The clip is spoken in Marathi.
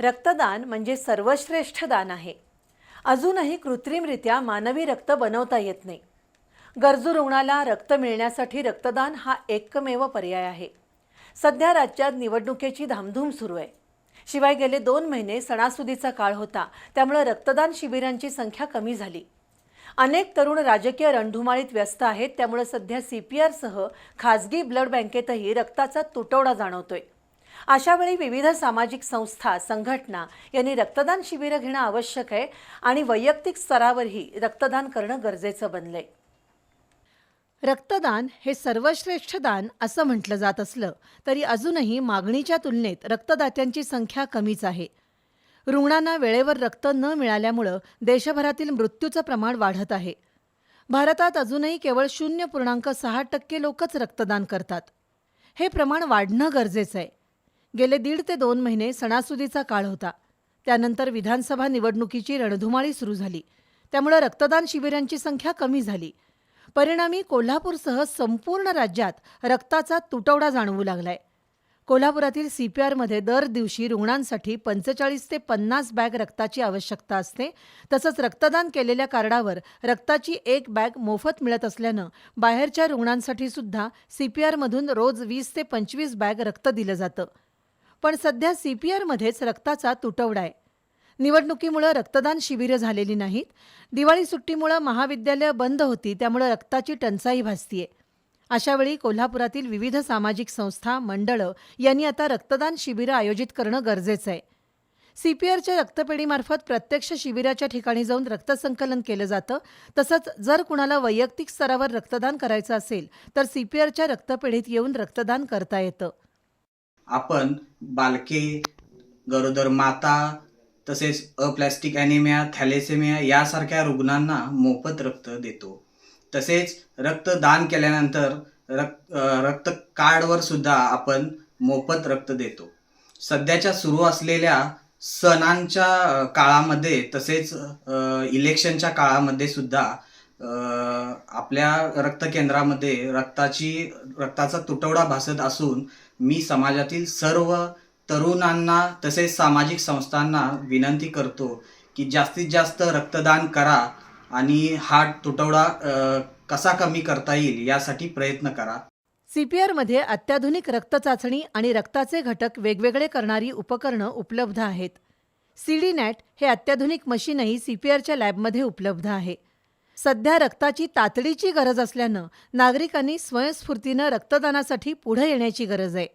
रक्तदान म्हणजे सर्वश्रेष्ठ दान आहे. अजूनही कृत्रिमरित्या मानवी रक्त बनवता येत नाही. गरजू रुग्णाला रक्त मिळण्यासाठी रक्तदान हा एकमेव पर्याय आहे. सध्या राज्यात निवडणुकीची धामधूम सुरू आहे. शिवाय गेले दोन महिने सणासुदीचा काळ होता त्यामुळे रक्तदान शिबिरांची संख्या कमी झाली. अनेक तरुण राजकीय रणधुमाळीत व्यस्त आहेत त्यामुळे सध्या सी पी आरसह खाजगी ब्लड बँकेतही रक्ताचा तुटवडा जाणवतोय. अशावेळी विविध सामाजिक संस्था संघटना यांनी रक्तदान शिबिरं घेणं आवश्यक आहे आणि वैयक्तिक स्तरावरही रक्तदान करणं गरजेचं बनलंय. रक्तदान हे सर्वश्रेष्ठ दान असं म्हटलं जात असलं तरी अजूनही मागणीच्या तुलनेत रक्तदात्यांची संख्या कमीच आहे. रुग्णांना वेळेवर रक्त न मिळाल्यामुळं देशभरातील मृत्यूचं प्रमाण वाढत आहे. भारतात अजूनही केवळ शून्य पूर्णांक सहा टक्के लोकच रक्तदान करतात. हे प्रमाण वाढणं गरजेचं आहे. गेले दीड ते दोन महिने सणासुदीचा काळ होता. त्यानंतर विधानसभा निवडणुकीची रणधुमाळी सुरू झाली. त्यामुळे रक्तदान शिबिरांची संख्या कमी झाली. परिणामी कोल्हापूरसह संपूर्ण राज्यात रक्ताचा तुटवडा जाणवू लागलाय. कोल्हापुरातील सीपीआरमध्ये दर दिवशी रुग्णांसाठी पंचेचाळीस ते पन्नास बॅग रक्ताची आवश्यकता असते. तसंच रक्तदान केलेल्या कार्डावर रक्ताची एक बॅग मोफत मिळत असल्यानं बाहेरच्या रुग्णांसाठी सुद्धा सीपीआरमधून रोज वीस ते पंचवीस बॅग रक्त दिलं जातं. पण सध्या सीपीआरमध्येच रक्ताचा तुटवडा आहे. निवडणुकीमुळं रक्तदान शिबिरं झालेली नाहीत. दिवाळी सुट्टीमुळं महाविद्यालयं बंद होती त्यामुळं रक्ताची टंचाई भासतीये. अशावेळी कोल्हापुरातील विविध सामाजिक संस्था मंडळं यांनी आता रक्तदान शिबिरं आयोजित करणं गरजेचं आहे. सीपीआरच्या रक्तपेढीमार्फत प्रत्यक्ष शिबिराच्या ठिकाणी जाऊन रक्तसंकलन केलं जातं. तसंच जर कुणाला वैयक्तिक स्तरावर रक्तदान करायचं असेल तर सीपीआरच्या रक्तपेढीत येऊन रक्तदान करता येतं. आपण बालके गरोदर माता तसेच अप्लॅस्टिक ॲनिमिया थॅलेसेमिया यासारख्या रुग्णांना मोफत रक्त देतो. तसेच रक्तदान केल्यानंतर रक्त रक्त कार्डवर सुद्धा आपण मोफत रक्त देतो. सध्याच्या सुरू असलेल्या सणांच्या काळामध्ये तसेच इलेक्शनच्या काळामध्ये सुद्धा आपल्या रक्तकेंद्रामध्ये रक्ताची रक्ताचा तुटवडा भासत असून मी समाजातील सर्व तरुणांना तसेच सामाजिक संस्थांना विनंती करतो की जास्तीत जास्त रक्तदान करा आणि हा तुटवडा कसा कमी करता येईल यासाठी प्रयत्न करा. सीपीआरमध्ये अत्याधुनिक रक्तचाचणी आणि रक्ताचे घटक वेगवेगळे करणारी उपकरणं उपलब्ध आहेत. सीडी नॅट हे अत्याधुनिक मशीनही सीपीआरच्या लॅबमध्ये उपलब्ध आहे. सध्या रक्ताची तातडीची गरज असल्यानं नागरिकांनी स्वयंस्फूर्तीनं रक्तदानासाठी पुढे येण्याची गरज आहे.